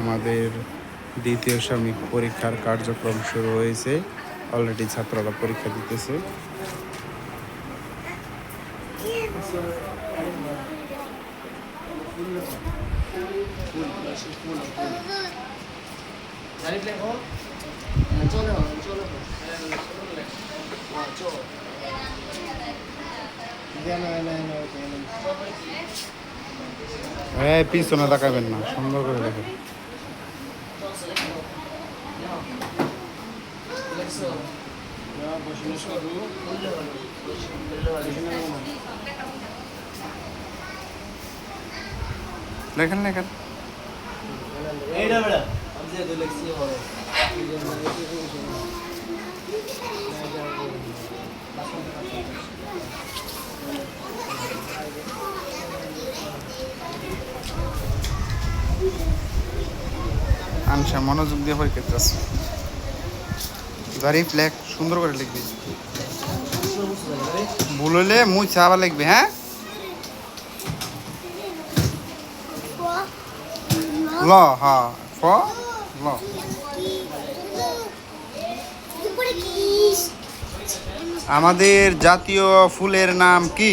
আমাদের দ্বিতীয় সাময়িক পরীক্ষার কার্যক্রম শুরু হয়েছে। অলরেডি ছাত্ররা পরীক্ষা দিতেছে। 다 হ্যাঁ পিছনে তাকাবেন না সুন্দর করে দেখেন। লেখেন লেখেন এইটা আনসা মনোযোগ দিয়ে হয়ে কেটেছে জারিফ লেখ সুন্দর করে লিখবি। ভুল হইলে মুই চাবা লিখবি হ্যাঁ? ল হ্যাঁ ফ, ল। আমাদের জাতীয় ফুলের নাম কি?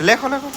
লেখো লেখো